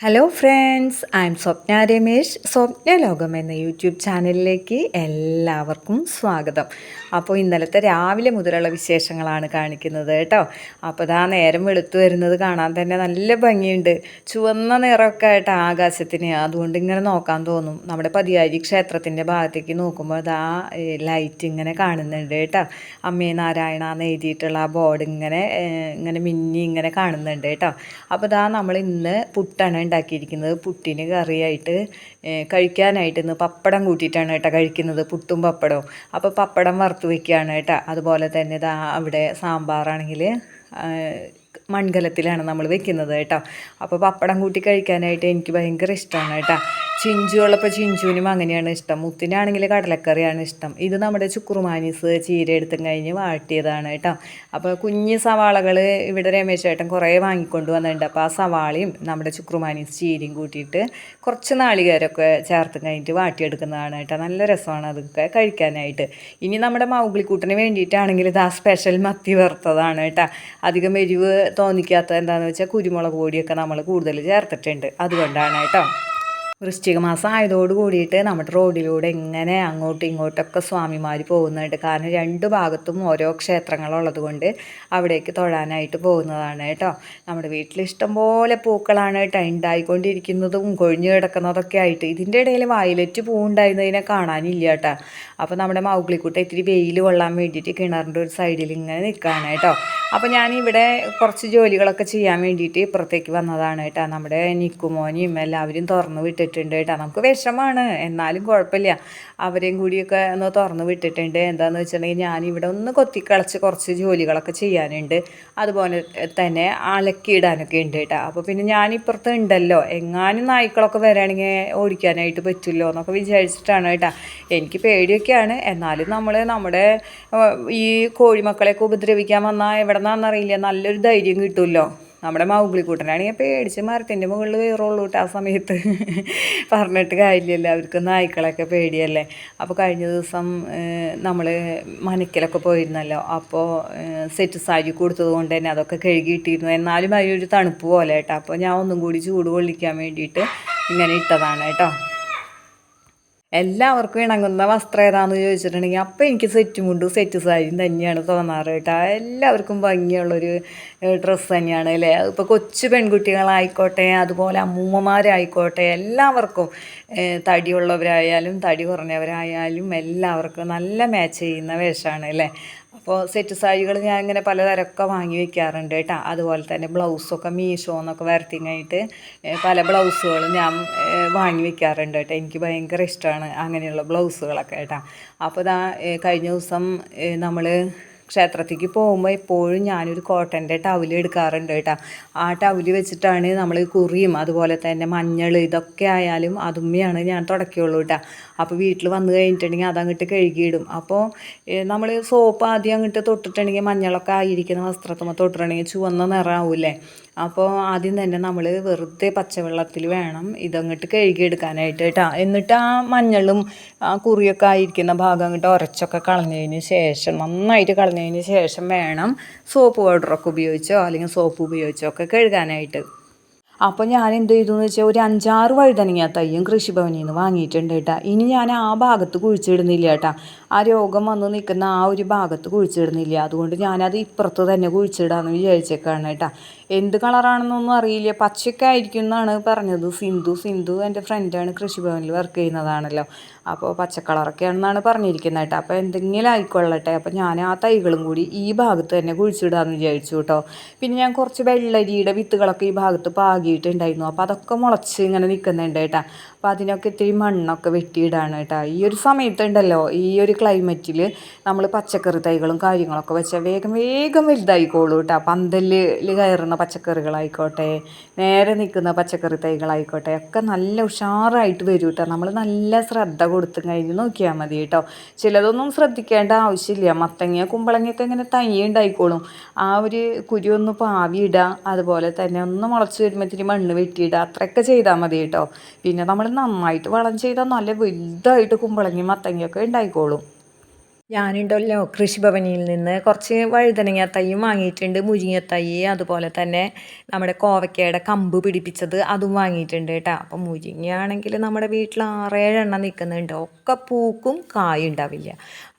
Hello friends I'm Swapna Ramesh Swapna ലോകം എന്ന YouTube ചാനലിലേക്ക് എല്ലാവർക്കും സ്വാഗതം. അപ്പോൾ ഇന്നലത്തെ രാവിലെ മുതലുള്ള വിശേഷങ്ങളാണ് കാണിക്കുന്നത് കേട്ടോ. അപ്പോൾ ഇതാ നേരം വെളുത്തു വരുന്നത് കാണാൻ തന്നെ നല്ല ഭംഗിയുണ്ട്. ചുവന്ന നിറമൊക്കെ ആയിട്ട് ആകാശത്തിന്. അതുകൊണ്ട് ഇങ്ങനെ നോക്കാൻ തോന്നും. നമ്മുടെ പതിയാരി ക്ഷേത്രത്തിന്റെ ഭാഗത്തേക്ക് നോക്കുമ്പോൾ ഇതാ ലൈറ്റ് ഇങ്ങനെ കാണുന്നുണ്ട് കേട്ടോ. അമ്മേ നാരായണ എന്ന് എഴുതിയിട്ടുള്ള ആ ബോർഡ് ഇങ്ങനെ ഇങ്ങനെ മിന്നി ഇങ്ങനെ കാണുന്നുണ്ട് കേട്ടോ. അപ്പോൾ ഇതാ നമ്മൾ ഇന്ന് പുട്ടാണ് ഉണ്ടാക്കിയിരിക്കുന്നത് പുട്ടിന് കറിയായിട്ട് കഴിക്കാനായിട്ട് ഇന്ന് പപ്പടം കൂട്ടിയിട്ടാണ് കേട്ടോ കഴിക്കുന്നത് പുട്ടും പപ്പടവും. അപ്പോൾ പപ്പടം വറുത്ത് വെക്കുകയാണ് കേട്ടോ. അതുപോലെ തന്നെ ഇതാ അവിടെ സാമ്പാറാണെങ്കിൽ മൺകലത്തിലാണ് നമ്മൾ വെക്കുന്നത് കേട്ടോ. അപ്പോൾ പപ്പടം കൂട്ടി കഴിക്കാനായിട്ട് എനിക്ക് ഭയങ്കര ഇഷ്ടമാണ് കേട്ടോ. ചിഞ്ചു ഉള്ളപ്പോൾ ചിഞ്ചുവിനും അങ്ങനെയാണ് ഇഷ്ടം. മുത്തിനാണെങ്കിൽ കടലക്കറിയാണ് ഇഷ്ടം. ഇത് നമ്മുടെ ചുക്കുറുമാനീസ് ചീര എടുത്തും കഴിഞ്ഞ് വാട്ടിയതാണ് കേട്ടോ. അപ്പോൾ കുഞ്ഞ് സവാളകൾ ഇവിടെ രമേശ് ചേട്ടൻ കുറേ വാങ്ങിക്കൊണ്ട് വന്നിട്ടുണ്ട്. അപ്പോൾ ആ സവാളയും നമ്മുടെ ചുക്കുറുമാനീസ് ചീരയും കൂട്ടിയിട്ട് കുറച്ച് നാളികേരമൊക്കെ ചേർത്ത് കഴിഞ്ഞിട്ട് വാട്ടിയെടുക്കുന്നതാണ് കേട്ടോ. നല്ല രസമാണ് അതൊക്കെ കഴിക്കാനായിട്ട്. ഇനി നമ്മുടെ മൗഗ്ലിക്കൂട്ടിന് വേണ്ടിയിട്ടാണെങ്കിൽ ഇത് സ്പെഷ്യൽ മത്തി വറുത്തതാണ് കേട്ടോ. അധികം എരിവ് തോന്നിക്കാത്ത എന്താണെന്ന് വെച്ചാൽ കുരുമുളക് പൊടിയൊക്കെ നമ്മൾ കൂടുതൽ ചേർത്തിട്ടുണ്ട്. അതുകൊണ്ടാണ് കേട്ടോ. വൃശ്ചിക മാസം ആയതോട് കൂടിയിട്ട് നമ്മുടെ റോഡിലൂടെ ഇങ്ങനെ അങ്ങോട്ടും ഇങ്ങോട്ടൊക്കെ സ്വാമിമാർ പോകുന്നുണ്ട്. കാരണം രണ്ട് ഭാഗത്തും ഓരോ ക്ഷേത്രങ്ങളുള്ളത് കൊണ്ട് അവിടേക്ക് തൊഴാനായിട്ട് പോകുന്നതാണ് കേട്ടോ. നമ്മുടെ വീട്ടിൽ ഇഷ്ടംപോലെ പൂക്കളാണ് കേട്ടോ ഉണ്ടായിക്കൊണ്ടിരിക്കുന്നതും കൊഴിഞ്ഞു കിടക്കുന്നതൊക്കെ ആയിട്ട്. ഇതിന്റെ ഇടയിൽ വയലറ്റ് പൂ ഉണ്ടായിരുന്നതിനെ കാണാനില്ല കേട്ടോ. അപ്പോൾ നമ്മുടെ മൗഗ്ലിക്കുട്ട ഇത്തിരി വെയിൽ കൊള്ളാൻ വേണ്ടിയിട്ട് കിണറിന്റെ ഒരു സൈഡിൽ ഇങ്ങനെ നിൽക്കുകയാണ് കേട്ടോ. അപ്പോൾ ഞാനിവിടെ കുറച്ച് ജോലികളൊക്കെ ചെയ്യാൻ വേണ്ടിയിട്ട് ഇപ്പുറത്തേക്ക് വന്നതാണ് കേട്ടോ. നമ്മുടെ നിക്കുമോനെയും എല്ലാവരും തുറന്ന് വിട്ടിട്ടുണ്ട് കേട്ടോ. നമുക്ക് വിഷമാണ്. എന്നാലും കുഴപ്പമില്ല. അവരെയും കൂടിയൊക്കെ ഒന്ന് തുറന്ന് വിട്ടിട്ടുണ്ട്. എന്താണെന്ന് വെച്ചിട്ടുണ്ടെങ്കിൽ ഞാനിവിടെ ഒന്ന് കൊത്തിക്കളച്ച് കുറച്ച് ജോലികളൊക്കെ ചെയ്യാനുണ്ട്. അതുപോലെ തന്നെ അലക്കിയിടാനൊക്കെ ഉണ്ട് കേട്ടോ. അപ്പോൾ പിന്നെ ഞാനിപ്പുറത്ത് ഉണ്ടല്ലോ. എങ്ങാനും നായ്ക്കളൊക്കെ വരാണെങ്കിൽ ഓടിക്കാനായിട്ട് പറ്റുമല്ലോ എന്നൊക്കെ വിചാരിച്ചിട്ടാണ് കേട്ടോ. എനിക്ക് പേടിയൊക്കെയാണ്. എന്നാലും നമ്മൾ നമ്മുടെ ഈ കോഴിമക്കളെയൊക്കെ ഉപദ്രവിക്കാൻ വന്നാൽ എവിടെ നിന്നാണെന്നറിയില്ല നല്ലൊരു ധൈര്യം കിട്ടുമല്ലോ. നമ്മുടെ മൗഗ്ലിക്കൂട്ടനാണെങ്കിൽ പേടിച്ച് മരത്തിന്റെ മുകളിൽ കയറുള്ളൂ കേട്ടോ ആ സമയത്ത്. പറഞ്ഞിട്ട് കാര്യമില്ലല്ലോ അവർക്ക് നായ്ക്കളൊക്കെ പേടിയല്ലേ. അപ്പോൾ കഴിഞ്ഞ ദിവസം നമ്മൾ മനക്കിലൊക്കെ പോയിരുന്നല്ലോ. അപ്പോൾ സെറ്റ് സാരി കൊടുത്തത് കൊണ്ട് തന്നെ അതൊക്കെ കഴുകിയിട്ടിരുന്നു എന്നാലും അതിനൊരു തണുപ്പ് പോലെ കേട്ടോ. അപ്പോൾ ഞാൻ ഒന്നും കൂടി ചൂട് കൊള്ളിക്കാൻ വേണ്ടിയിട്ട് ഇങ്ങനെ ഇട്ടതാണ് കേട്ടോ. എല്ലാവർക്കും ഇണങ്ങുന്ന വസ്ത്രം ഏതാണെന്ന് ചോദിച്ചിട്ടുണ്ടെങ്കിൽ അപ്പോൾ എനിക്ക് സെറ്റ് മുണ്ടും സെറ്റ് സാരിയും തന്നെയാണ് തോന്നാറ് കേട്ടോ. എല്ലാവർക്കും ഭംഗിയുള്ളൊരു ഡ്രസ്സ് തന്നെയാണ് അല്ലേ? ഇപ്പോൾ കൊച്ചു പെൺകുട്ടികളായിക്കോട്ടെ അതുപോലെ അമ്മൂമ്മമാരായിക്കോട്ടെ എല്ലാവർക്കും തടിയുള്ളവരായാലും തടി കുറഞ്ഞവരായാലും എല്ലാവർക്കും നല്ല മാച്ച് ചെയ്യുന്ന വേഷമാണ് അല്ലേ? അപ്പോൾ സെറ്റ് സാരികൾ ഞാൻ ഇങ്ങനെ പലതരമൊക്കെ വാങ്ങി വെക്കാറുണ്ട് കേട്ടോ. അതുപോലെ തന്നെ ബ്ലൗസൊക്കെ മീഷോ എന്നൊക്കെ വരത്തിങ്ങായിട്ട് പല ബ്ലൗസുകളും ഞാൻ വാങ്ങി വെക്കാറുണ്ട് കേട്ടോ. എനിക്ക് ഭയങ്കര ഇഷ്ടമാണ് അങ്ങനെയുള്ള ബ്ലൗസുകളൊക്കെ കേട്ടോ. അപ്പോൾ ഇതാ കഴിഞ്ഞ ദിവസം നമ്മൾ ക്ഷേത്രത്തിലേക്ക് പോകുമ്പോൾ എപ്പോഴും ഞാനൊരു കോട്ടന്റെ ടവൽ എടുക്കാറുണ്ട് കേട്ടോ. ആ ടവൽ വെച്ചിട്ടാണ് നമ്മൾ കുറിയും അതുപോലെ തന്നെ മഞ്ഞൾ ഇതൊക്കെ ആയാലും അതുമ്മയാണ് ഞാൻ തുടക്കുള്ളൂ കേട്ടോ. അപ്പോൾ വീട്ടിൽ വന്നു കഴിഞ്ഞിട്ടുണ്ടെങ്കിൽ അതങ്ങോട്ട് കഴുകിയിടും. അപ്പോൾ നമ്മൾ സോപ്പ് ആദ്യം അങ്ങോട്ട് തൊട്ടിട്ടുണ്ടെങ്കിൽ മഞ്ഞളൊക്കെ ആയിരിക്കുന്ന വസ്ത്രത്തുമ്പോൾ തൊട്ടിട്ടുണ്ടെങ്കിൽ ചുവന്ന നിറമാവൂലേ അപ്പോൾ ആദ്യം തന്നെ നമ്മൾ വെറുതെ പച്ചവെള്ളത്തിൽ വേണം ഇതങ്ങോട്ട് കഴുകിയെടുക്കാനായിട്ട്. കേട്ടോ എന്നിട്ട് ആ മഞ്ഞളും ആ കുറിയൊക്കെ ആയിരിക്കുന്ന ഭാഗം അങ്ങോട്ട് ഉരച്ചൊക്കെ കളഞ്ഞതിന് ശേഷം നന്നായിട്ട് കളഞ്ഞതിന് ശേഷം വേണം സോപ്പ് പൗഡറൊക്കെ ഉപയോഗിച്ചോ അല്ലെങ്കിൽ സോപ്പ് ഉപയോഗിച്ചോ ഒക്കെ കഴുകാനായിട്ട്. അപ്പോൾ ഞാൻ എന്ത് ചെയ്തു എന്ന് വെച്ചാൽ ഒരു അഞ്ചാറ് വഴുതനങ്ങ തയ്യും കൃഷിഭവനിൽ നിന്ന് വാങ്ങിയിട്ടുണ്ട് കേട്ടോ. ഇനി ഞാൻ ആ ഭാഗത്ത് കുഴിച്ചിടുന്നില്ല കേട്ടോ. ആ രോഗം വന്ന് നിൽക്കുന്ന ആ ഒരു ഭാഗത്ത് കുഴിച്ചിടുന്നില്ല. അതുകൊണ്ട് ഞാനത് ഇപ്പുറത്ത് തന്നെ കുഴിച്ചിടാമെന്ന് വിചാരിച്ചേക്കാണ് കേട്ടോ. എന്ത് കളറാണെന്നൊന്നും അറിയില്ല. പച്ചയൊക്കെ ആയിരിക്കും എന്നാണ് പറഞ്ഞത്. സിന്ധു സിന്ധു എന്റെ ഫ്രണ്ടാണ് കൃഷിഭവനിൽ വർക്ക് ചെയ്യുന്നതാണല്ലോ. അപ്പോൾ പച്ച കളറൊക്കെയാണെന്നാണ് പറഞ്ഞിരിക്കുന്നത് കേട്ടോ. അപ്പോൾ എന്തെങ്കിലും ആയിക്കൊള്ളട്ടെ. അപ്പോൾ ഞാൻ ആ തൈകളും കൂടി ഈ ഭാഗത്ത് തന്നെ കുഴിച്ചിടാമെന്ന് വിചാരിച്ചു കേട്ടോ. പിന്നെ ഞാൻ കുറച്ച് വെള്ളരിയുടെ വിത്തുകളൊക്കെ ഈ ഭാഗത്ത് പാകിയിട്ടുണ്ടായിരുന്നു. അപ്പോൾ അതൊക്കെ മുളച്ച് ഇങ്ങനെ നിൽക്കുന്നുണ്ട് കേട്ടോ. അപ്പോൾ അതിനൊക്കെ ഇത്തിരി മണ്ണൊക്കെ വെട്ടിയിടാണ് കേട്ടോ. ഈ ഒരു സമയത്തുണ്ടല്ലോ ഈ ഒരു ക്ലൈമറ്റിൽ നമ്മൾ പച്ചക്കറി തൈകളും കാര്യങ്ങളൊക്കെ വെച്ചാൽ വേഗം വേഗം വലുതായിക്കോളൂ കേട്ടോ. പന്തലിൽ കയറുന്ന പച്ചക്കറികളായിക്കോട്ടെ നേരെ നിൽക്കുന്ന പച്ചക്കറി തൈകളായിക്കോട്ടെ ഒക്കെ നല്ല ഉഷാറായിട്ട് വരും കേട്ടോ. നമ്മൾ നല്ല ശ്രദ്ധ കൊടുത്തു കഴിഞ്ഞ് നോക്കിയാൽ മതി കേട്ടോ. ചിലതൊന്നും ശ്രദ്ധിക്കേണ്ട ആവശ്യമില്ല. മത്തങ്ങ കുമ്പളങ്ങയൊക്കെ ഇങ്ങനെ തനിയെ ഉണ്ടായിക്കോളും. ആ ഒരു കുരു ഒന്ന് പാവിയിടുക അതുപോലെ തന്നെ ഒന്ന് മുളച്ച് വരുമ്പോൾ ഇത്തിരി മണ്ണ് വെട്ടിയിടുക അത്രയൊക്കെ ചെയ്താൽ മതി കേട്ടോ. പിന്നെ നമ്മൾ നന്നായിട്ട് വളം ചെയ്താൽ നല്ല വലുതായിട്ട് കുമ്പളങ്ങയും മത്തങ്ങയൊക്കെ ഉണ്ടായിക്കോളും. ഞാനുണ്ടല്ലോ കൃഷിഭവനിൽ നിന്ന് കുറച്ച് വഴുതനങ്ങ തൈയും വാങ്ങിയിട്ടുണ്ട് മുരിങ്ങ തൈ അതുപോലെ തന്നെ നമ്മുടെ കോവയ്ക്കയുടെ കമ്പ് പിടിപ്പിച്ചത് അതും വാങ്ങിയിട്ടുണ്ട് കേട്ടോ. അപ്പം മുരിങ്ങയാണെങ്കിൽ നമ്മുടെ വീട്ടിൽ ആറേഴെണ്ണം നിൽക്കുന്നുണ്ട്. ഒക്കെ പൂക്കും കായ ഉണ്ടാവില്ല.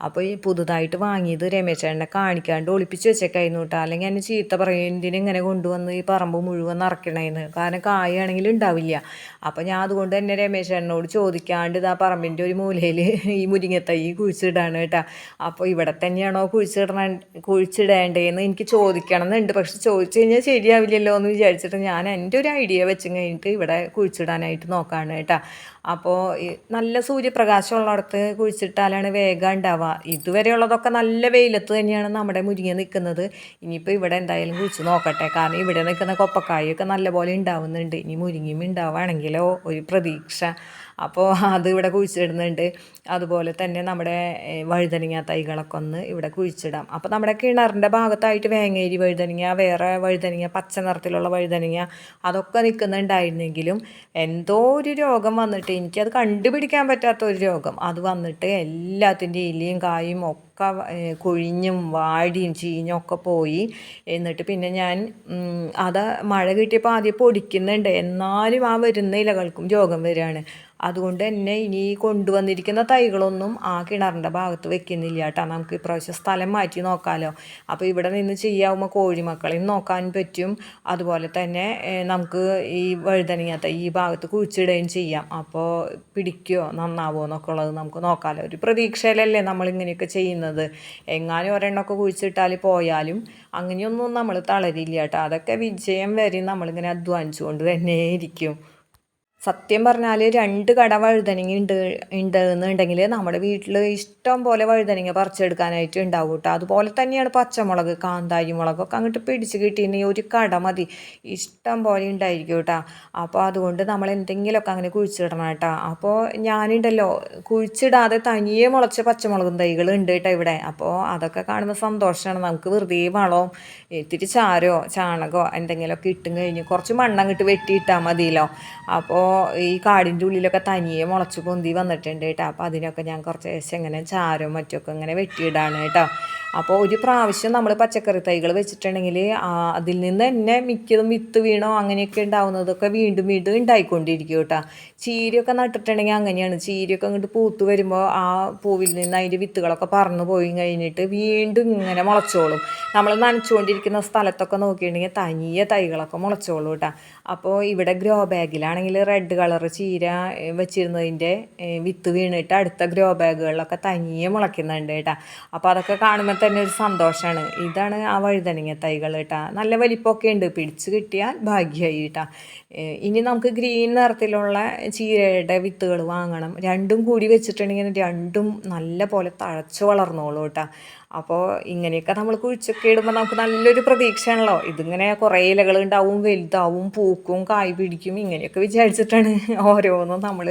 അപ്പോൾ ഈ പുതുതായിട്ട് വാങ്ങിയത് രമേശേട്ടനെ കാണിക്കാണ്ട് ഒളിപ്പിച്ച് വെച്ചേക്കായിരുന്നു കേട്ടോ. അല്ലെങ്കിൽ എന്നെ ചീത്ത പറയും ഇങ്ങനെ കൊണ്ടുവന്ന് ഈ പറമ്പ് മുഴുവൻ നിറയ്ക്കണേന്ന് കാരണം കായാണെങ്കിൽ ഉണ്ടാവില്ല. അപ്പോൾ ഞാൻ അതുകൊണ്ട് തന്നെ രമേശേണ്ണനോട് ചോദിക്കാണ്ട് ഇതാ പറമ്പിന്റെ ഒരു മൂലയിൽ ഈ മുരിങ്ങത്തൈ കുഴിച്ചിടാണ് കേട്ടോ. അപ്പോൾ ഇവിടെ തന്നെയാണോ കുഴിച്ചിടണ കുഴിച്ചിടേണ്ടതെന്ന് എനിക്ക് ചോദിക്കണം എന്നുണ്ട് പക്ഷെ ചോദിച്ചു കഴിഞ്ഞാൽ ശരിയാവില്ലല്ലോ എന്ന് വിചാരിച്ചിട്ട് ഞാൻ എന്റെ ഒരു ഐഡിയ വെച്ച് കഴിഞ്ഞിട്ട് ഇവിടെ കുഴിച്ചിടാനായിട്ട് നോക്കാണ് കേട്ടോ. അപ്പോൾ നല്ല സൂര്യപ്രകാശം ഉള്ളിടത്ത് കുഴിച്ചിട്ടാലാണ് വേഗം ഉണ്ടാവുക. ഇതുവരെയുള്ളതൊക്കെ നല്ല വെയിലത്ത് തന്നെയാണ് നമ്മുടെ മുരിങ്ങ നിൽക്കുന്നത്. ഇനിയിപ്പോൾ ഇവിടെ എന്തായാലും കുഴിച്ച് നോക്കട്ടെ. കാരണം ഇവിടെ നിൽക്കുന്ന കൊപ്പക്കായൊക്കെ നല്ലപോലെ ഉണ്ടാവുന്നുണ്ട്. ഇനി മുരിങ്ങയും ഉണ്ടാവുകയാണെങ്കിലോ ഒരു പ്രതീക്ഷ. അപ്പോൾ അത് ഇവിടെ കുഴിച്ചിടുന്നുണ്ട്. അതുപോലെ തന്നെ നമ്മുടെ വഴുതനങ്ങ തൈകളൊക്കെ ഒന്ന് ഇവിടെ കുഴിച്ചിടാം. അപ്പോൾ നമ്മുടെ കിണറിന്റെ ഭാഗത്തായിട്ട് വേങ്ങേരി വഴുതനങ്ങ വേറെ വഴുതനങ്ങ പച്ച നിറത്തിലുള്ള വഴുതനങ്ങ അതൊക്കെ നിൽക്കുന്നുണ്ടായിരുന്നെങ്കിലും എന്തോ ഒരു രോഗം വന്നിട്ട് എനിക്കത് കണ്ടുപിടിക്കാൻ പറ്റാത്ത ഒരു രോഗം. അത് വന്നിട്ട് എല്ലാത്തിന്റെ ഇലയും കായും ഒക്കെ കൊഴിഞ്ഞും വാടിയും ചീഞ്ഞും ഒക്കെ പോയി. എന്നിട്ട് പിന്നെ ഞാൻ അത് മഴ കിട്ടിയപ്പോൾ ആദ്യം പൊടിക്കുന്നുണ്ട്. എന്നാലും ആ വരുന്ന ഇലകൾക്കും രോഗം വരികയാണ്. അതുകൊണ്ട് തന്നെ ഇനി കൊണ്ടുവന്നിരിക്കുന്ന തൈകളൊന്നും ആ കിണറിന്റെ ഭാഗത്ത് വെക്കുന്നില്ല കേട്ടോ. നമുക്ക് ഇപ്രാവശ്യം സ്ഥലം മാറ്റി നോക്കാമല്ലോ അപ്പോൾ ഇവിടെ നിന്ന് ചെയ്യാവുമ്പോൾ കോഴിമക്കളെയും നോക്കാൻ പറ്റും. അതുപോലെ തന്നെ നമുക്ക് ഈ വഴുതനങ്ങ തൈ ഈ ഭാഗത്ത് കുഴിച്ചിടുകയും ചെയ്യാം. അപ്പോൾ പിടിക്കുമോ നന്നാവുമോ എന്നൊക്കെ ഉള്ളത് നമുക്ക് നോക്കാമല്ലോ ഒരു പ്രതീക്ഷയിലല്ലേ നമ്മളിങ്ങനെയൊക്കെ ചെയ്യുന്നത്. എങ്ങാനും ഒരെണ്ണമൊക്കെ കുഴിച്ചിട്ടാൽ പോയാലും അങ്ങനെയൊന്നും നമ്മൾ തളരില്ല കേട്ടോ. അതൊക്കെ വിജയം വരെ നമ്മളിങ്ങനെ അധ്വാനിച്ചുകൊണ്ട് തന്നെ ഇരിക്കും. സത്യം പറഞ്ഞാൽ രണ്ട് കട വഴുതനങ്ങ ഉണ്ട് ഉണ്ട് എന്നുണ്ടെങ്കിൽ നമ്മുടെ വീട്ടിൽ ഇഷ്ടം പോലെ വഴുതനങ്ങ പറിച്ചെടുക്കാനായിട്ട് ഉണ്ടാവും കേട്ടോ അതുപോലെ തന്നെയാണ് പച്ചമുളക് കാന്താരി മുളകൊക്കെ അങ്ങോട്ട് പിടിച്ച് കിട്ടിയിരുന്ന ഒരു കട മതി. ഇഷ്ടം പോലെ ഉണ്ടായിരിക്കും കേട്ടോ അപ്പോൾ അതുകൊണ്ട് നമ്മൾ എന്തെങ്കിലുമൊക്കെ അങ്ങനെ കുഴിച്ചിടണം കേട്ടോ അപ്പോൾ ഞാനുണ്ടല്ലോ കുഴിച്ചിടാതെ തനിയെ മുളച്ച പച്ചമുളകും തൈകൾ ഉണ്ട് കേട്ടോ ഇവിടെ. അപ്പോൾ അതൊക്കെ കാണുന്ന സന്തോഷമാണ് നമുക്ക് വെറുതെ വളവും ഇത്തിരി ചാരോ ചാണകമോ എന്തെങ്കിലുമൊക്കെ ഇട്ടും കഴിഞ്ഞ് കുറച്ച് മണ്ണങ്ങോട്ട് വെട്ടിയിട്ടാൽ മതിയല്ലോ. അപ്പോൾ ഈ കാടിന്റെ ഉള്ളിലൊക്കെ തനിയെ മുളച്ച് പൊന്തി വന്നിട്ടുണ്ട് കേട്ടോ. അപ്പോൾ അതിനൊക്കെ ഞാൻ കുറച്ച് ശേഷം ഇങ്ങനെ ചാരവും മറ്റൊക്കെ ഇങ്ങനെ വെട്ടിയിടാണ് കേട്ടോ. അപ്പോൾ ഒരു പ്രാവശ്യം നമ്മൾ പച്ചക്കറി തൈകൾ വെച്ചിട്ടുണ്ടെങ്കിൽ അതിൽ നിന്ന് തന്നെ മിക്കതും വിത്ത് വീണോ അങ്ങനെയൊക്കെ ഉണ്ടാവുന്നതൊക്കെ വീണ്ടും വീണ്ടും ഉണ്ടായിക്കൊണ്ടിരിക്കും കേട്ടോ. ചീരയൊക്കെ നട്ടിട്ടുണ്ടെങ്കിൽ അങ്ങനെയാണ്. ചീരയൊക്കെ അങ്ങോട്ട് പൂത്ത് വരുമ്പോൾ ആ പൂവിൽ നിന്ന് അതിന്റെ വിത്തുകളൊക്കെ പറന്നു പോയി കഴിഞ്ഞിട്ട് വീണ്ടും ഇങ്ങനെ മുളച്ചോളും. നമ്മൾ നനച്ചുകൊണ്ടിരിക്കുന്ന സ്ഥലത്തൊക്കെ നോക്കിയിട്ടുണ്ടെങ്കിൽ തനിയെ തൈകളൊക്കെ മുളച്ചോളും കേട്ടോ. അപ്പോൾ ഇവിടെ ഗ്രോ ബാഗിലാണെങ്കിൽ റെഡ് കളർ ചീര വെച്ചിരുന്നതിന്റെ വിത്ത് വീണിട്ട് അടുത്ത ഗ്രോ ബാഗുകളിലൊക്കെ തനിയെ മുളയ്ക്കുന്നുണ്ട് കേട്ടോ. അപ്പോൾ അതൊക്കെ കാണുമ്പോൾ തന്നെ ഒരു സന്തോഷമാണ് ഇതാണ് ആ വഴുതനങ്ങ തൈകൾ കേട്ടോ നല്ല വലിപ്പമൊക്കെ ഉണ്ട്. പിടിച്ച് കിട്ടിയാൽ ഭാഗ്യമായി കേട്ടോ ഇനി നമുക്ക് ഗ്രീൻ നിറത്തിലുള്ള ചീരയുടെ വിത്തുകൾ വാങ്ങണം. രണ്ടും കൂടി വെച്ചിട്ടുണ്ടെങ്കിൽ രണ്ടും നല്ല പോലെ തഴച്ചു വളർന്നോളൂ കേട്ടോ അപ്പോൾ ഇങ്ങനെയൊക്കെ നമ്മൾ കുഴിച്ചൊക്കെ ഇടുമ്പോൾ നമുക്ക് നല്ലൊരു പ്രതീക്ഷയാണല്ലോ. ഇതിങ്ങനെ കുറേ ഇലകൾ ഉണ്ടാവും വലുതാവും പൂക്കും കായ് പിടിക്കും ഇങ്ങനെയൊക്കെ വിചാരിച്ചിട്ടാണ് ഓരോന്നും നമ്മൾ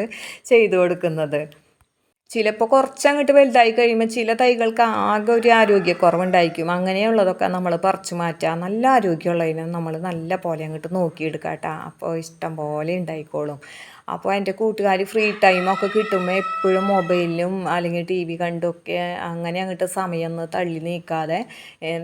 ചെയ്തു കൊടുക്കുന്നത്. ചിലപ്പോൾ കുറച്ചങ്ങോട്ട് വലുതായി കഴിയുമ്പോൾ ചില തൈകൾക്ക് ആകെ ഒരു ആരോഗ്യക്കുറവുണ്ടായിരിക്കും. അങ്ങനെയുള്ളതൊക്കെ നമ്മൾ പറിച്ചു മാറ്റുക നല്ല ആരോഗ്യമുള്ളതിനെ നമ്മൾ നല്ല പോലെ അങ്ങോട്ട് നോക്കിയെടുക്കാം കേട്ടോ അപ്പോൾ ഇഷ്ടം പോലെ ഉണ്ടായിക്കോളും. അപ്പോൾ എന്റെ കൂട്ടുകാർ ഫ്രീ ടൈമൊക്കെ കിട്ടുമ്പോൾ എപ്പോഴും മൊബൈലിലും അല്ലെങ്കിൽ ടി വി കണ്ടൊക്കെ അങ്ങനെ അങ്ങോട്ട് സമയം തള്ളി നീക്കാതെ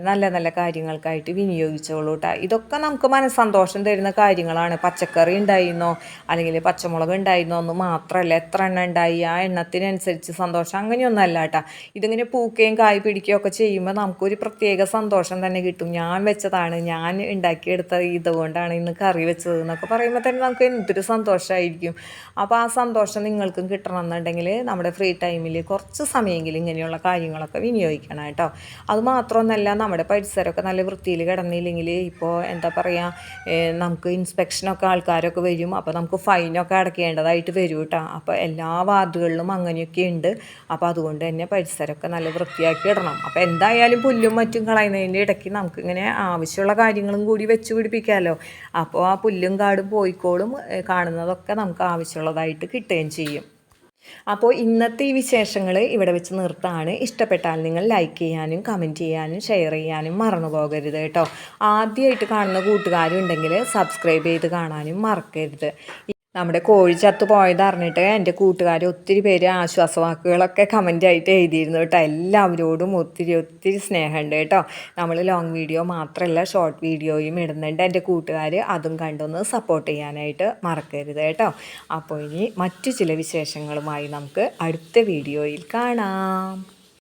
നല്ല നല്ല കാര്യങ്ങൾക്കായിട്ട് വിനിയോഗിച്ചോളൂ കേട്ടോ ഇതൊക്കെ നമുക്ക് മനസ്സന്തോഷം തരുന്ന കാര്യങ്ങളാണ്. പച്ചക്കറി ഉണ്ടായിരുന്നോ? അല്ലെങ്കിൽ പച്ചമുളക് ഉണ്ടായിരുന്നോ എന്ന് മാത്രമല്ല എത്ര എണ്ണ ഉണ്ടായി? ആ എണ്ണത്തിനനുസരിച്ച് സന്തോഷം. അങ്ങനെയൊന്നല്ല കേട്ടോ ഇതിങ്ങനെ പൂക്കുകയും കായ് പിടിക്കുകയും ഒക്കെ ചെയ്യുമ്പോൾ നമുക്കൊരു പ്രത്യേക സന്തോഷം തന്നെ കിട്ടും. ഞാൻ വെച്ചതാണ് ഞാൻ ഉണ്ടാക്കിയെടുത്ത ഇതുകൊണ്ടാണ് ഇന്ന് കറി വെച്ചത് എന്നൊക്കെ പറയുമ്പോൾ തന്നെ നമുക്ക് എന്തൊരു സന്തോഷമായിരിക്കും സാധിക്കും അപ്പോൾ ആ സന്തോഷം നിങ്ങൾക്കും കിട്ടണമെന്നുണ്ടെങ്കിൽ നമ്മുടെ ഫ്രീ ടൈമിൽ കുറച്ച് സമയമെങ്കിലും ഇങ്ങനെയുള്ള കാര്യങ്ങളൊക്കെ വിനിയോഗിക്കണം കേട്ടോ. അതുമാത്രമൊന്നല്ല നമ്മുടെ പരിസരമൊക്കെ നല്ല വൃത്തിയിൽ കിടന്നില്ലെങ്കിൽ ഇപ്പോൾ എന്താ പറയുക നമുക്ക് ഇൻസ്പെക്ഷനൊക്കെ ആൾക്കാരൊക്കെ വരും. അപ്പോൾ നമുക്ക് ഫൈനൊക്കെ അടയ്ക്കേണ്ടതായിട്ട് വരും കേട്ടോ. അപ്പോൾ എല്ലാ വാർഡുകളിലും അങ്ങനെയൊക്കെ ഉണ്ട്. അപ്പോൾ അതുകൊണ്ട് തന്നെ പരിസരമൊക്കെ നല്ല വൃത്തിയാക്കി ഇടണം. അപ്പോൾ എന്തായാലും പുല്ലും മറ്റും കളയുന്നതിന്റെ ഇടയ്ക്ക് നമുക്കിങ്ങനെ ആവശ്യമുള്ള കാര്യങ്ങളും കൂടി വെച്ച് പിടിപ്പിക്കാമല്ലോ അപ്പോൾ ആ പുല്ലും കാടും പോയിക്കോളും കാണുന്നതൊക്കെ നമുക്ക് നമുക്ക് ആവശ്യമുള്ളതായിട്ട് കിട്ടുകയും ചെയ്യും. അപ്പോൾ ഇന്നത്തെ ഈ വിശേഷങ്ങൾ ഇവിടെ വെച്ച് നിർത്താണ്. ഇഷ്ടപ്പെട്ടാൽ നിങ്ങൾ ലൈക്ക് ചെയ്യാനും കമന്റ് ചെയ്യാനും ഷെയർ ചെയ്യാനും മറന്നു പോകരുത് കേട്ടോ. ആദ്യമായിട്ട് കാണുന്ന കൂട്ടുകാരുണ്ടെങ്കിൽ സബ്സ്ക്രൈബ് ചെയ്ത് കാണാനും മറക്കരുത്. നമ്മുടെ കോഴി ചത്തു പോയത് അറിഞ്ഞിട്ട് എന്റെ കൂട്ടുകാർ ഒത്തിരി പേര് ആശ്വാസവാക്കുകളൊക്കെ കമന്റ് ആയിട്ട് എഴുതിയിരുന്നു കേട്ടോ. എല്ലാവരോടും ഒത്തിരി ഒത്തിരി സ്നേഹമുണ്ട് കേട്ടോ. നമ്മൾ ലോങ് വീഡിയോ മാത്രമല്ല ഷോർട്ട് വീഡിയോയും ഇടുന്നുണ്ട്. എന്റെ കൂട്ടുകാർ അതും കണ്ടൊന്ന് സപ്പോർട്ട് ചെയ്യാനായിട്ട് മറക്കരുത് കേട്ടോ. അപ്പോൾ ഇനി മറ്റു ചില വിശേഷങ്ങളുമായി നമുക്ക് അടുത്ത വീഡിയോയിൽ കാണാം.